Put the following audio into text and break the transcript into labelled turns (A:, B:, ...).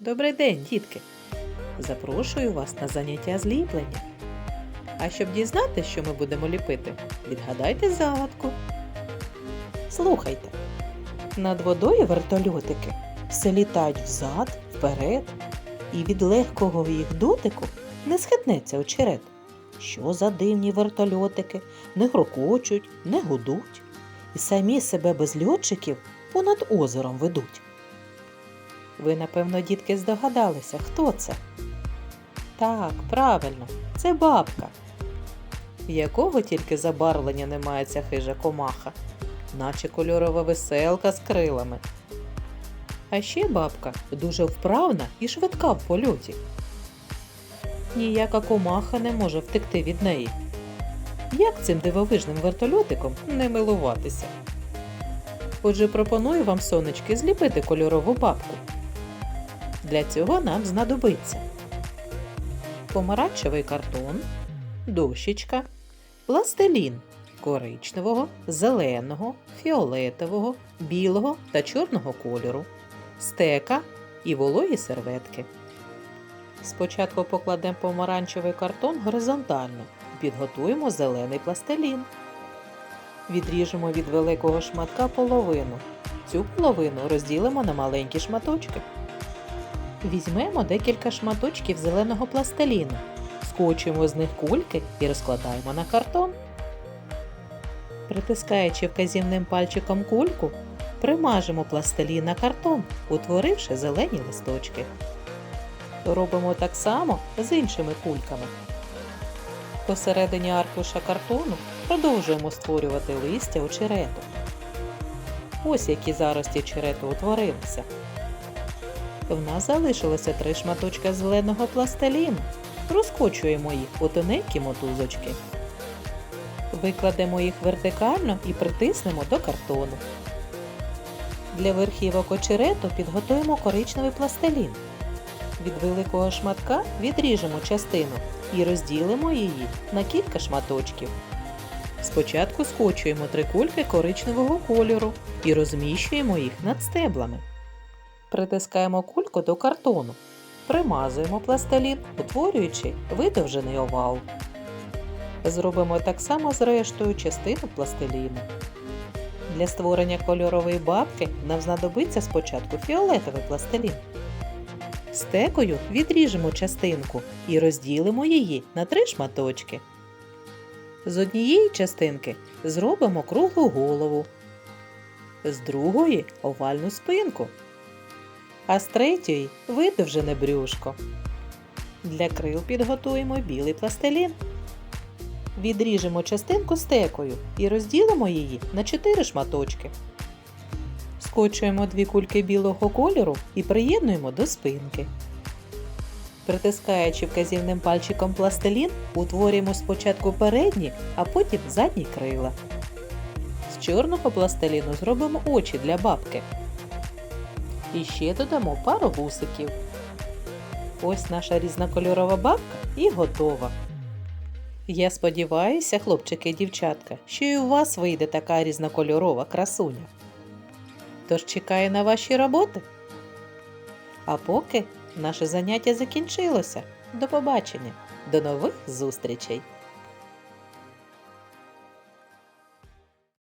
A: Добрий день, дітки! Запрошую вас на заняття зліплення. А щоб дізнатися, що ми будемо ліпити, відгадайте загадку. Слухайте. Над водою вертольотики все літають взад, вперед, і від легкого їх дотику не схитнеться очерет. Що за дивні вертольотики не грокочуть, не гудуть, і самі себе без льотчиків понад озером ведуть. Ви, напевно, дітки, здогадалися, хто це? Так, правильно, це бабка. В якого тільки забарвлення не має ця хижа комаха, наче кольорова веселка з крилами. А ще бабка дуже вправна і швидка в польоті. Ніяка комаха не може втекти від неї. Як цим дивовижним вертольотиком не милуватися? Отже, пропоную вам, сонечки, зліпити кольорову бабку. Для цього нам знадобиться помаранчевий картон, дощечка, пластилін коричневого, зеленого, фіолетового, білого та чорного кольору, стека і вологі серветки. Спочатку покладемо помаранчевий картон горизонтально підготуємо зелений пластилін. Відріжемо від великого шматка половину. Цю половину розділимо на маленькі шматочки. Візьмемо декілька шматочків зеленого пластиліну, скочуємо з них кульки і розкладаємо на картон. Притискаючи вказівним пальчиком кульку, примажемо пластилін на картон, утворивши зелені листочки. Робимо так само з іншими кульками. Посередині аркуша картону продовжуємо створювати листя очерету. Ось які зарості очерету утворилися. В нас залишилося три шматочка зеленого пластиліну. Розкочуємо їх у тоненькі мотузочки. Викладемо їх вертикально і притиснемо до картону. Для верхівок очерету підготуємо коричневий пластилін. Від великого шматка відріжемо частину і розділимо її на кілька шматочків. Спочатку скочуємо три кульки коричневого кольору і розміщуємо їх над стеблами. Притискаємо кульку до картону. Примазуємо пластилін, утворюючи видовжений овал. Зробимо так само з рештою частину пластиліну. Для створення кольорової бабки нам знадобиться спочатку фіолетовий пластилін. Стекою відріжемо частинку і розділимо її на три шматочки. З однієї частинки зробимо круглу голову, з другої овальну спинку, а з третьої видовжене брюшко. Для крил підготуємо білий пластилін. Відріжемо частинку стекою і розділимо її на 4 шматочки. Скочуємо дві кульки білого кольору і приєднуємо до спинки. Притискаючи вказівним пальчиком пластилін, утворюємо спочатку передні, а потім задні крила. З чорного пластиліну зробимо очі для бабки. І ще додамо пару вусиків. Ось наша різнокольорова бабка і готова. Я сподіваюся, хлопчики і дівчатка, що і у вас вийде така різнокольорова красуня. Тож чекаю на ваші роботи. А поки наше заняття закінчилося. До побачення, до нових зустрічей!